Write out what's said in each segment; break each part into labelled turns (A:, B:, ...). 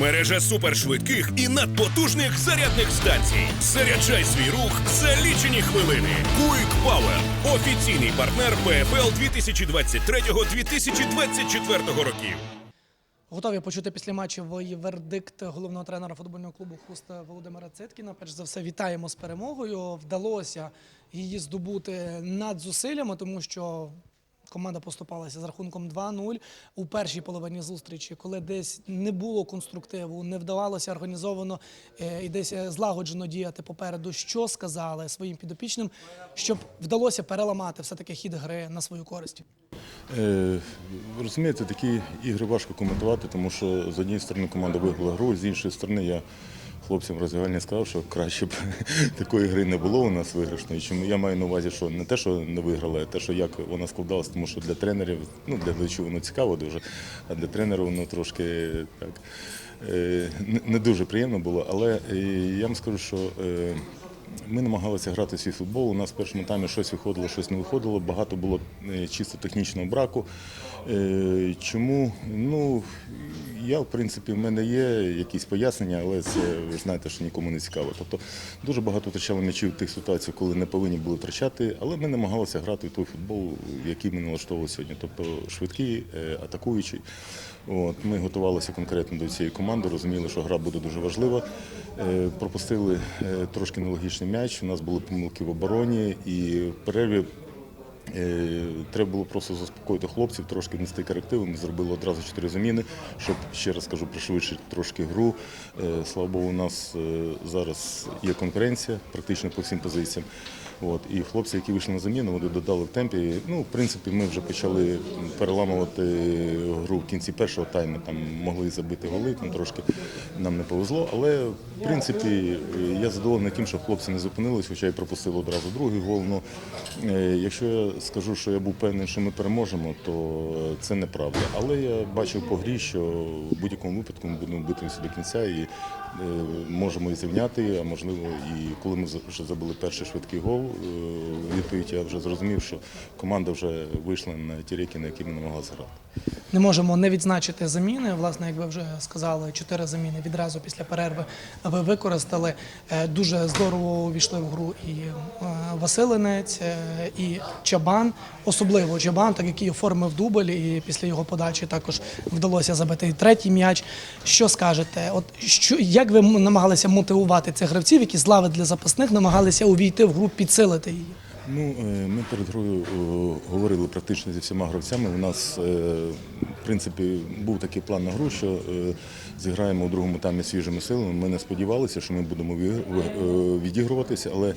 A: Мережа супершвидких і надпотужних зарядних станцій. Заряджай свій рух за лічені хвилини. Quick Power – офіційний партнер ПФЛ 2023-2024 років.
B: Готові почути післяматчевий вердикт головного тренера футбольного клубу Хуста Володимира Циткіна. Перш за все, вітаємо з перемогою. Вдалося її здобути над зусиллями, тому що команда поступалася з рахунком 2-0 у першій половині зустрічі, коли десь не було конструктиву, не вдавалося організовано е, і десь е, злагоджено діяти попереду. Що сказали своїм підопічним, щоб вдалося переламати все таки хід гри на свою користь.
C: Е, Розумієте, такі ігри важко коментувати, тому що з однієї сторони команда виграла гру, з іншої сторони я хлопцям розвивальні сказав, що краще б такої гри не було у нас виграшної. Чому я маю на увазі, що не те, що не виграли, а те, що як вона складалась, тому що для тренерів, ну для глядачів воно цікаво дуже, а для тренерів воно трошки так е, не- дуже приємно було. Але е, я вам скажу, що. е, ми намагалися грати свій футбол. У нас в першому таймі щось виходило, щось не виходило. Багато було чисто технічного браку. Чому? Ну, я, в принципі, в мене є якісь пояснення, але це ви знаєте, що нікому не цікаво. Тобто дуже багато втрачали м'ячів в тих ситуаціях, коли не повинні були втрачати, але ми намагалися грати в той футбол, який ми налаштовували сьогодні. Тобто швидкий, е, атакуючий. От, ми готувалися конкретно до цієї команди, розуміли, що гра буде дуже важлива. Е, Пропустили е, трошки нелогічний м'яч. У нас були помилки в обороні і в перерві. Е, Треба було просто заспокоїти хлопців, трошки внести корективи. Ми зробили одразу чотири заміни, щоб ще раз кажу, пришвидшити трошки гру. Е, Слава Богу, у нас е, зараз є конкуренція практично по всім позиціям. От, і хлопці, які вийшли на заміну, вони додали в темпі. Ну, в принципі, ми вже почали переламувати гру в кінці першого тайму. Там могли забити голи, там трошки нам не повезло. Але в принципі я задоволений тим, що хлопці не зупинились, хоча й пропустили одразу другий гол. Ну, е, якщо я скажу, що я був певний, що ми переможемо, то це неправда. Але я бачив по грі, що в будь-якому випадку ми будемо битися до кінця і можемо і зрівняти, а можливо, і коли ми вже забили перший швидкий гол, е, відповідь я вже зрозумів, що команда вже вийшла на ті ріки, на які ми намагалися грати.
B: Не можемо не відзначити заміни. Власне, як ви вже сказали, чотири заміни відразу після перерви ви використали. Е, Дуже здорово увійшли в гру і е, Василинець, е, і Чабан, особливо Чабан, так який оформив дубль, і після його подачі також вдалося забити третій м'яч. Що скажете? От що як ви намагалися мотивувати цих гравців, які з лави для запасних намагалися увійти в гру, підсилити її?
C: Ну, е, ми перед грою е, говорили практично зі всіма гравцями. У нас, е, в принципі, був такий план на гру, що е, зіграємо у другому таймі свіжими силами. Ми не сподівалися, що ми будемо е, відігруватися, але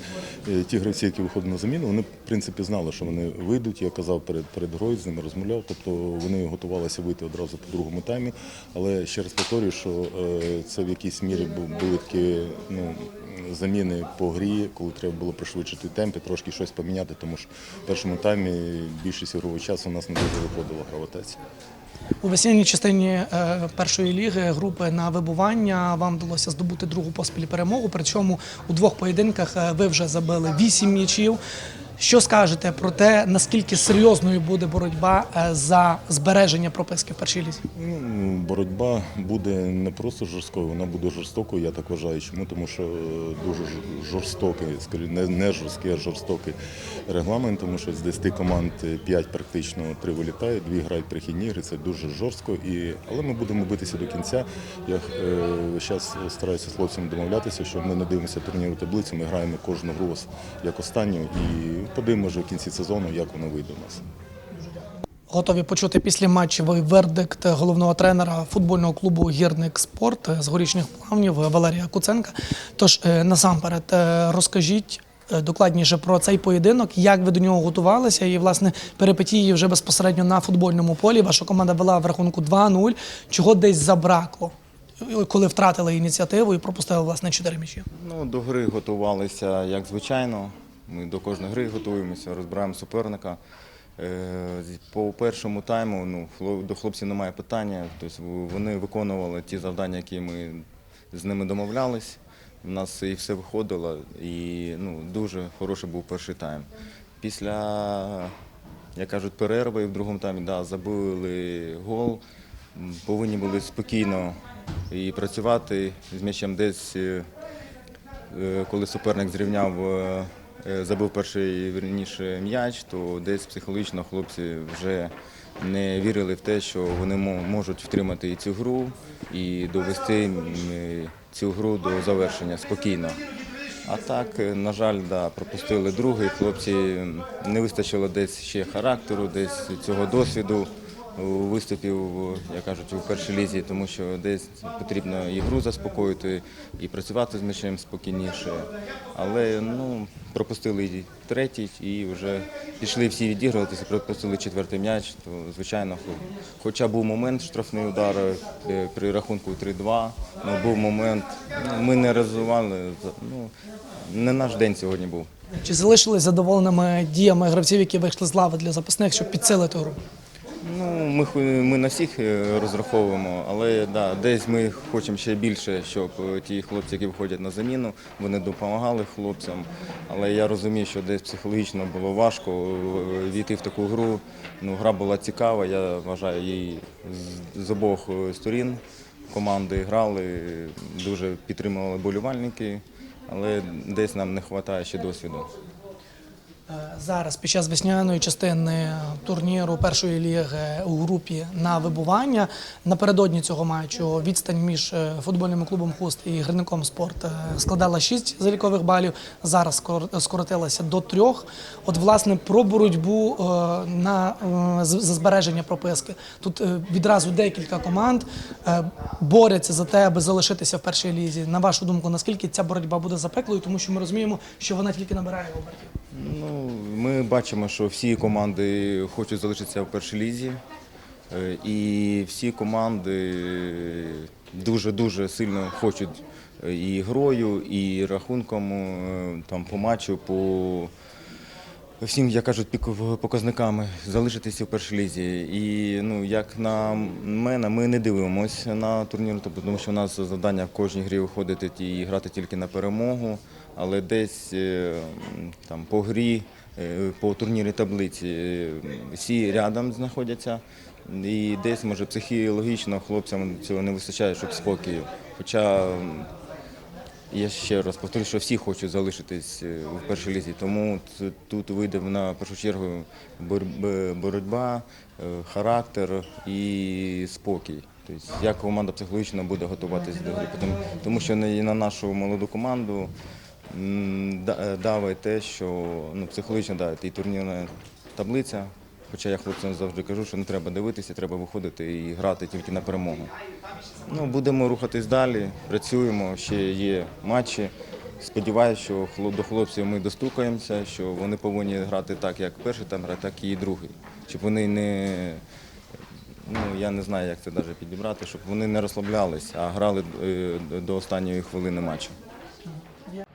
C: е, ті гравці, які виходили на заміну, вони в принципі знали, що вони вийдуть. Я казав перед перед грою, з ними розмовляв. Тобто вони готувалися вийти одразу по другому таймі. Але ще раз повторюю, що це в якійсь мірі були такі ну, заміни по грі, коли треба було пришвидшити темп і трошки щось поміняти, тому що в першому таймі більшість ігрового часу у нас не дуже виходила гравитація.
B: У весняній частині е, першої ліги групи на вибування вам вдалося здобути другу поспіль перемогу. Причому у двох поєдинках е, ви вже забили вісім м'ячів. Що скажете про те, наскільки серйозною буде боротьба е, за збереження прописки в першій лізі?
C: Ну, боротьба буде не просто жорсткою, вона буде жорстокою, я так вважаю. Чому? Тому що е, дуже жорстокий, не, не жорсткий, а жорстокий регламент, тому що з 10 команд 5 практично 3 вилітають, 2 грають прихідні ігри, це дуже жорстко. І... Але ми будемо битися до кінця. Я зараз стараюся з хлопцями домовлятися, що ми не дивимося турніру таблицю, ми граємо кожну гру як останню і подивимося вже в кінці сезону, як воно вийде у нас.
B: Готові почути після матчевий вердикт головного тренера футбольного клубу Гірник Спорт з горішніх плавнів Валерія Куценка. Тож е, насамперед е, розкажіть е, докладніше про цей поєдинок, як ви до нього готувалися, і власне перипетії вже безпосередньо на футбольному полі. Ваша команда вела в рахунку 2-0. Чого десь забракло, коли втратили ініціативу і пропустили власне 4 м'ячі?
D: Ну, до гри готувалися як звичайно. Ми до кожної гри готуємося, розбираємо суперника. Е, По першому тайму ну, до хлопців немає питання. Тобто вони виконували ті завдання, які ми з ними домовлялись. У нас і все виходило, і ну, дуже хороший був перший тайм. Після, як кажуть, перерви в другому таймі да, забили гол. Повинні були спокійно і працювати з м'ячем десь, е, е, коли суперник зрівняв, забив перший вірніше м'яч, то десь психологічно хлопці вже не вірили в те, що вони можуть втримати і цю гру і довести е, цю гру до завершення спокійно. А так, е, на жаль, да, пропустили другий. Хлопці не вистачило десь ще характеру, десь цього досвіду виступів, як кажуть, у першій лізі, тому що десь потрібно і гру заспокоїти, і працювати з м'ячем спокійніше. Але ну, пропустили третій, і вже пішли всі відігруватися, пропустили четвертий м'яч. То звичайно, хоча був момент штрафний удар е, при рахунку 3-2, ну, був момент, ми не реалізували. Ну, не наш день сьогодні був.
B: Чи залишились задоволеними діями гравців, які вийшли з лави для запасних, щоб підсилити гру?
D: Ну, ми, ми на всіх е, розраховуємо, але да, десь ми хочемо ще більше, щоб е, ті хлопці, які виходять на заміну, вони допомагали хлопцям. Але я розумію, що десь психологічно було важко е, війти в таку гру. Ну, гра була цікава, я вважаю, її з, обох сторін команди грали, дуже підтримували болівальники, але десь нам не вистачає ще досвіду.
B: Е, Зараз під час весняної частини турніру першої ліги у групі на вибування напередодні цього матчу відстань між е, футбольним клубом Хуст і гірником спорт е, складала 6 залікових балів. Зараз скор- скоротилася до трьох. От власне про боротьбу на за збереження прописки. Тут відразу декілька команд борються за те, аби залишитися в першій лізі. На вашу думку, наскільки ця боротьба буде запеклою, тому що ми розуміємо, що вона тільки набирає обертів.
D: Ну, ми бачимо, що всі команди хочуть залишитися в першій лізі. Е, І всі команди дуже-дуже сильно хочуть е, і грою, і рахунком е, там, по матчу, по всім, як кажуть, піку- показниками залишитися в першій лізі. І ну, як на мене, ми не дивимося на турнір, тобто, тому що у нас завдання в кожній грі виходити і грати тільки на перемогу, але десь е, там по грі, е, по турнірі таблиці е, всі рядом знаходяться. І десь, може, психологічно хлопцям цього не вистачає, щоб спокій. Хоча я ще раз повторю, що всі хочуть залишитись е, в першій лізі, тому тут вийде на першу чергу боротьба, е, характер і спокій. Тобто, як команда психологічно буде готуватись до гри. Тому, що і на нашу молоду команду е, давить те, що ну, психологічно да, і турнірна таблиця. Хоча я хлопцям завжди кажу, що не треба дивитися, треба виходити і грати тільки на перемогу. Ну, будемо рухатись далі, працюємо, ще є матчі. Сподіваюся, що до хлопців ми достукаємося, що вони повинні грати так, як перший там так і другий. Щоб вони не, ну я не знаю, як це навіть підібрати, щоб вони не розслаблялись, а грали е, до останньої хвилини матчу.